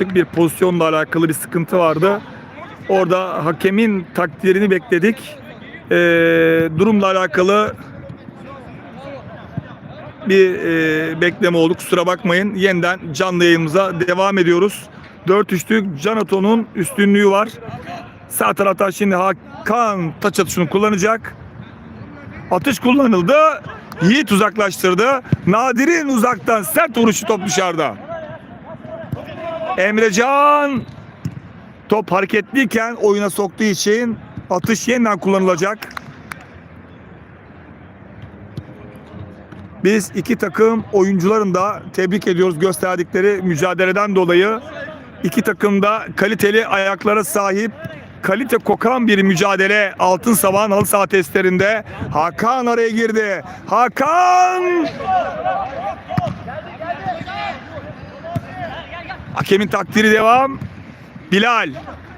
bir pozisyonla alakalı bir sıkıntı vardı. Orada hakemin takdirini bekledik. Ee, durumla alakalı bir e, bekleme oldu. Kusura bakmayın. Yeniden canlı yayınımıza devam ediyoruz. 4-3'lük Canato'nun üstünlüğü var. Sağ taraftan şimdi Hakan taç atışını kullanacak. Atış kullanıldı. Yiğit uzaklaştırdı. Nadir'in uzaktan sert vuruşu top dışarıda. Emrecan top hareketliyken oyuna soktuğu için atış yeniden kullanılacak. Biz iki takım oyuncuların da tebrik ediyoruz gösterdikleri mücadeleden dolayı. İki takım da kaliteli ayaklara sahip, kalite kokan bir mücadele Altın Savan halı saha testlerinde. Hakan araya girdi. Hakan! Hakemin takdiri devam. Bilal.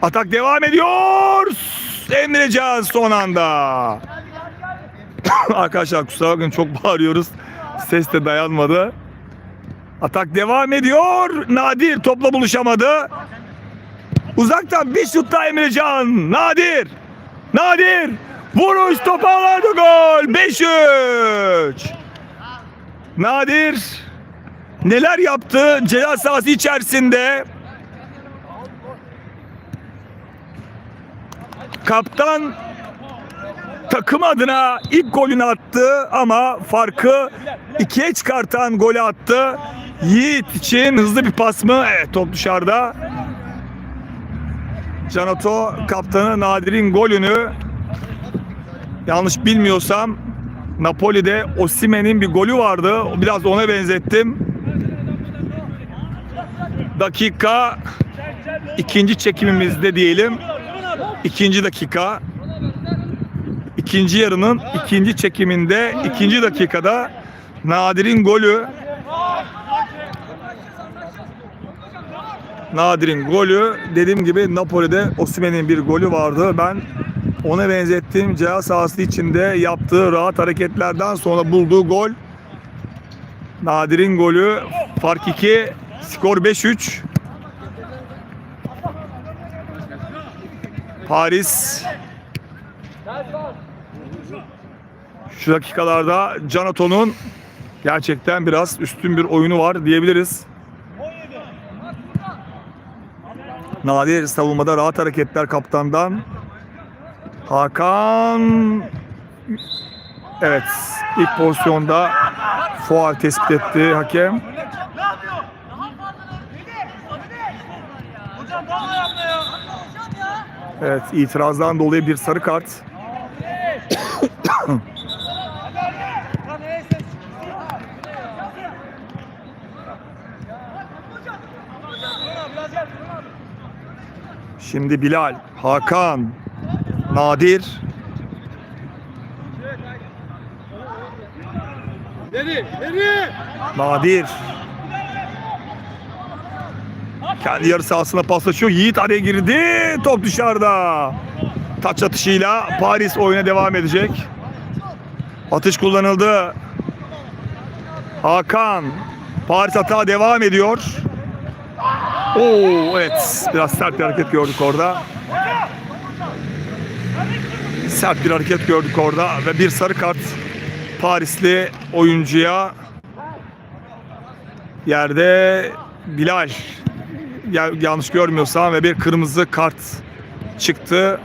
Atak devam ediyor. Emrecan son anda. Arkadaşlar kusura bakmayın çok bağırıyoruz. Ses de dayanmadı. Atak devam ediyor. Nadir topla buluşamadı. Uzaktan bir şut daha Emrecan. Nadir. Nadir. Vuruş topa vardı gol. 5-3. Nadir neler yaptı ceza sahası içerisinde. Kaptan takım adına ilk golünü attı ama farkı ikiye çıkartan golü attı. Yiğit için hızlı bir pas mı? Evet top dışarıda. Canato kaptanı Nadir'in golünü yanlış bilmiyorsam Napoli'de Osimen'in bir golü vardı. Biraz ona benzettim. Dakika ikinci çekimimizde diyelim. İkinci dakika. İkinci yarının ikinci çekiminde ikinci dakikada Nadir'in golü Nadir'in golü dediğim gibi Napoli'de Osimhen'in bir golü vardı. Ben ona benzettim. Ceza sahası içinde yaptığı rahat hareketlerden sonra bulduğu gol. Nadir'in golü fark 2 skor 5-3. Paris şu dakikalarda Canato'nun gerçekten biraz üstün bir oyunu var diyebiliriz. Nadir savunmada rahat hareketler kaptandan. Hakan Evet ilk pozisyonda faul tespit etti hakem. Evet itirazdan dolayı bir sarı kart. Şimdi Bilal, Hakan, Nadir. Nadir. Kendi yarı sahasına paslaşıyor. Yiğit araya girdi. Top dışarıda. Taç atışıyla Paris oyuna devam edecek. Atış kullanıldı. Hakan. Paris hata devam ediyor. Oo evet. Biraz sert bir hareket gördük orada. Sert bir hareket gördük orada ve bir sarı kart Parisli oyuncuya yerde Bilal ya- yanlış görmüyorsam ve bir kırmızı kart çıktı.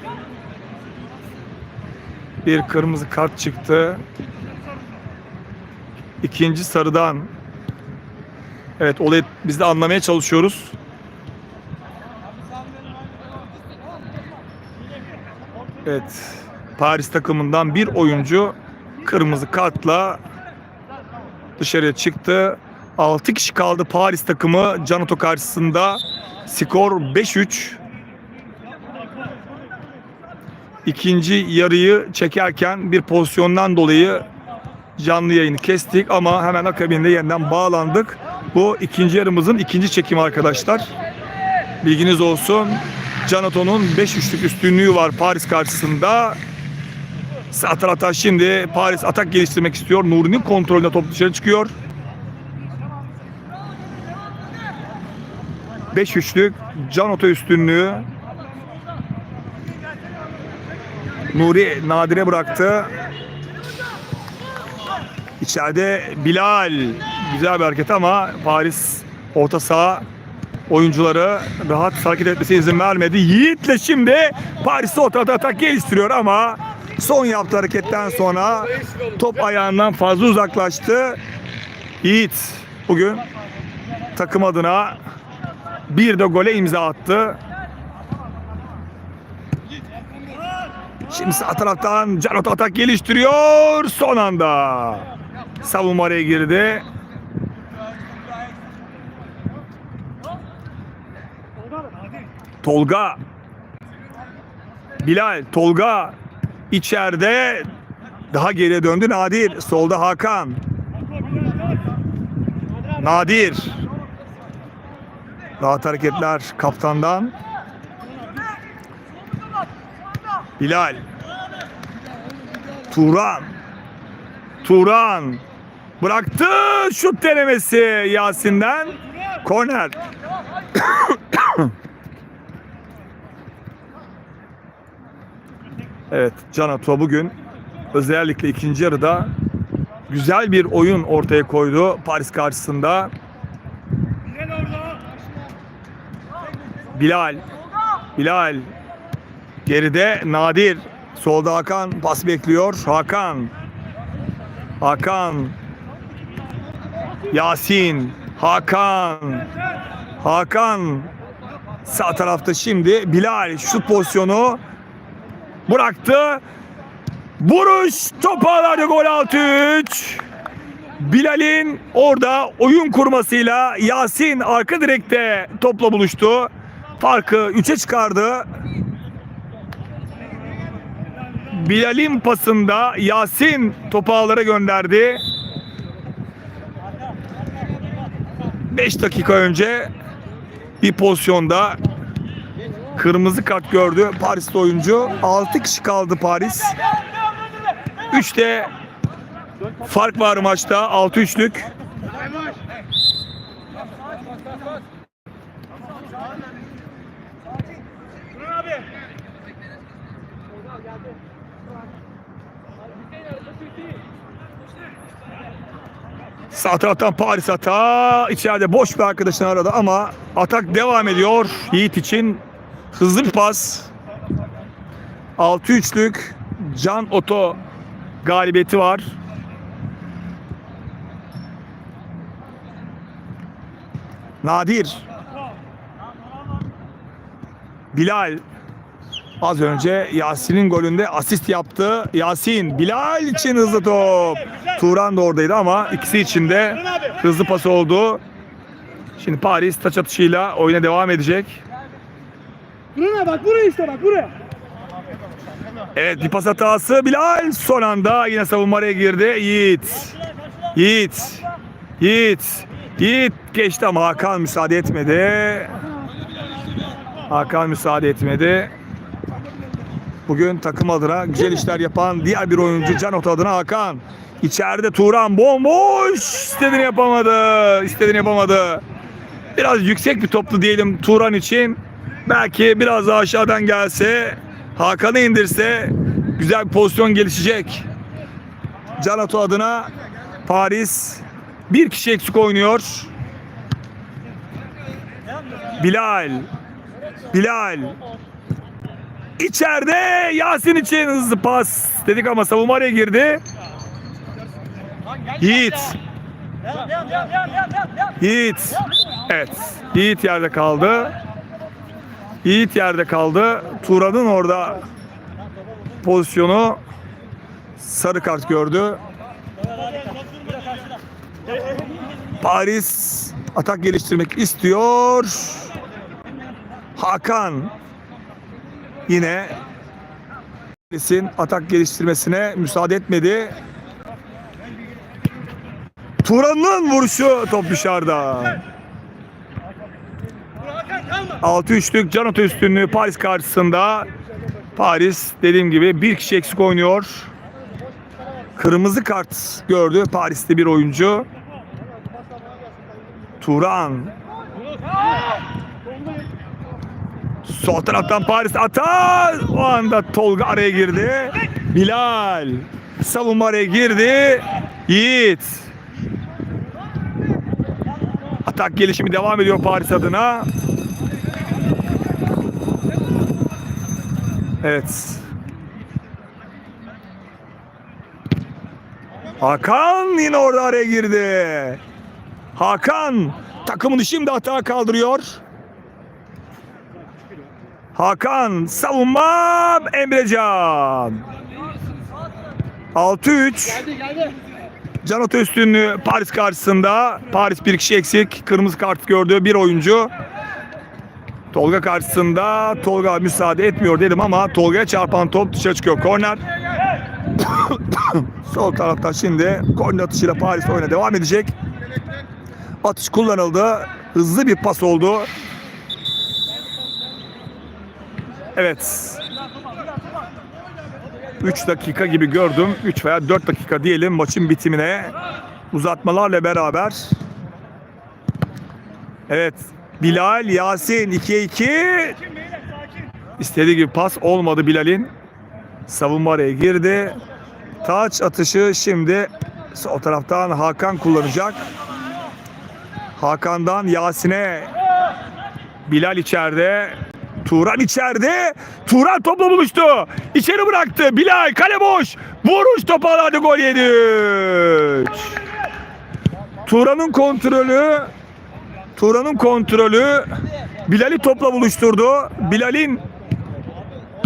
Bir kırmızı kart çıktı. İkinci sarıdan Evet olayı biz de anlamaya çalışıyoruz. Evet. Paris takımından bir oyuncu kırmızı kartla dışarıya çıktı. 6 kişi kaldı Paris takımı Canato karşısında. Skor 5-3. İkinci yarıyı çekerken bir pozisyondan dolayı canlı yayını kestik ama hemen akabinde yeniden bağlandık. Bu ikinci yarımızın ikinci çekimi arkadaşlar. Bilginiz olsun. Canato'nun 5-3'lük üstünlüğü var Paris karşısında. Sağ taraftan şimdi Paris atak geliştirmek istiyor. Nuri'nin kontrolünde top dışarı çıkıyor. 5 üçlük can oto üstünlüğü. Nuri Nadir'e bıraktı. İçeride Bilal. Güzel bir hareket ama Paris orta saha oyuncuları rahat hareket etmesine izin vermedi. Yiğit'le şimdi Paris'te ortada atak geliştiriyor ama son yaptığı hareketten sonra top ayağından fazla uzaklaştı. Yiğit bugün takım adına bir de gole imza attı. Şimdi sağ taraftan Canot atak geliştiriyor son anda. Savunma araya girdi. Tolga. Bilal, Tolga içeride daha geriye döndü Nadir. Solda Hakan. Nadir. Rahat hareketler kaptandan. Bilal. Turan. Turan. Bıraktı şut denemesi Yasin'den. Korner. evet Can Atua bugün özellikle ikinci yarıda güzel bir oyun ortaya koydu Paris karşısında. Bilal. Bilal. Geride Nadir. Solda Hakan pas bekliyor. Hakan. Hakan. Yasin. Hakan. Hakan. Sağ tarafta şimdi Bilal şut pozisyonu bıraktı. Vuruş top ağlarda gol 6-3. Bilal'in orada oyun kurmasıyla Yasin arka direkte topla buluştu. Farkı 3'e çıkardı. Bilal'in pasında Yasin topu ağlara gönderdi. 5 dakika önce bir pozisyonda kırmızı kart gördü Paris'te oyuncu. 6 kişi kaldı Paris. 3'te fark var maçta 6-3'lük. Sağ taraftan Paris hata. İçeride boş bir arkadaşını aradı ama atak devam ediyor. Yiğit için hızlı bir pas. 6-3'lük Can Oto galibiyeti var. Nadir. Bilal. Az önce Yasin'in golünde asist yaptı. Yasin, Bilal için hızlı top. Turan da oradaydı ama ikisi için de hızlı pas oldu. Şimdi Paris taç atışıyla oyuna devam edecek. Buraya bak buraya işte bak buraya. Evet bir pas hatası Bilal son anda yine savunma araya girdi. Yiğit. Yiğit. Yiğit. Yiğit geçti ama Hakan müsaade etmedi. Hakan müsaade etmedi. Bugün takım adına güzel işler yapan diğer bir oyuncu Can Ota adına Hakan. İçeride Turan bomboş. İstediğini yapamadı. İstediğini yapamadı. Biraz yüksek bir toplu diyelim Turan için. Belki biraz daha aşağıdan gelse Hakan'ı indirse güzel bir pozisyon gelişecek. Can Ato adına Paris bir kişi eksik oynuyor. Bilal. Bilal. İçeride Yasin için hızlı pas dedik ama savunma araya girdi. Yiğit. Yiğit. Evet. Yiğit yerde kaldı. Yiğit yerde kaldı. Turan'ın orada pozisyonu sarı kart gördü. Paris atak geliştirmek istiyor. Hakan yine Paris'in atak geliştirmesine müsaade etmedi. Turan'ın vuruşu top dışarıda. 6-3'lük Canota üstünlüğü Paris karşısında. Paris dediğim gibi bir kişi eksik oynuyor. Kırmızı kart gördü Paris'te bir oyuncu. Turan. Sol taraftan Paris atar. O anda Tolga araya girdi. Bilal. Savunma araya girdi. Yiğit. Atak gelişimi devam ediyor Paris adına. Evet. Hakan yine orada araya girdi. Hakan takımını şimdi hata kaldırıyor. Hakan savunma Emrecan. 6-3. Geldi geldi. Can Ata üstünlüğü Paris karşısında. Paris bir kişi eksik. Kırmızı kart gördüğü bir oyuncu. Tolga karşısında Tolga müsaade etmiyor dedim ama Tolga'ya çarpan top dışarı çıkıyor. Korner. Sol tarafta şimdi korner atışıyla Paris oyuna devam edecek. Atış kullanıldı. Hızlı bir pas oldu. Evet. 3 dakika gibi gördüm. 3 veya 4 dakika diyelim maçın bitimine. Uzatmalarla beraber. Evet. Bilal, Yasin 2'ye 2. İstediği gibi pas olmadı Bilal'in. Savunma araya girdi. Taç atışı şimdi sol taraftan Hakan kullanacak. Hakan'dan Yasin'e Bilal içeride. Turan içeride. Turan topla buluştu. İçeri bıraktı. Bilal kale boş. Vuruş topu aladı gol yedi. Turan'ın kontrolü Turan'ın kontrolü Bilal'i topla buluşturdu. Bilal'in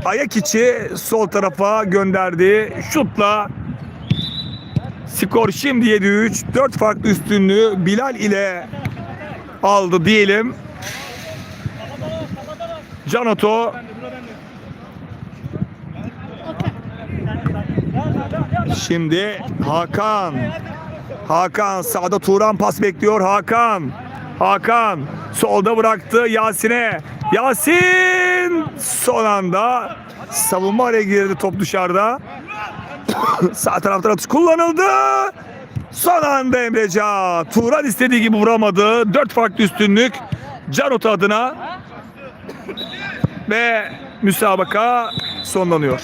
ayak içi sol tarafa gönderdi. Şutla skor şimdi 7-3. 4 farklı üstünlüğü Bilal ile aldı diyelim. Canato Şimdi Hakan. Hakan sağda Turan pas bekliyor. Hakan. Hakan solda bıraktı Yasin'e. Yasin son anda savunma araya girdi top dışarıda. Sağ taraftan atış kullanıldı. Son anda Emrecan. Turan istediği gibi vuramadı. 4 farklı üstünlük Canot adına ve müsabaka sonlanıyor.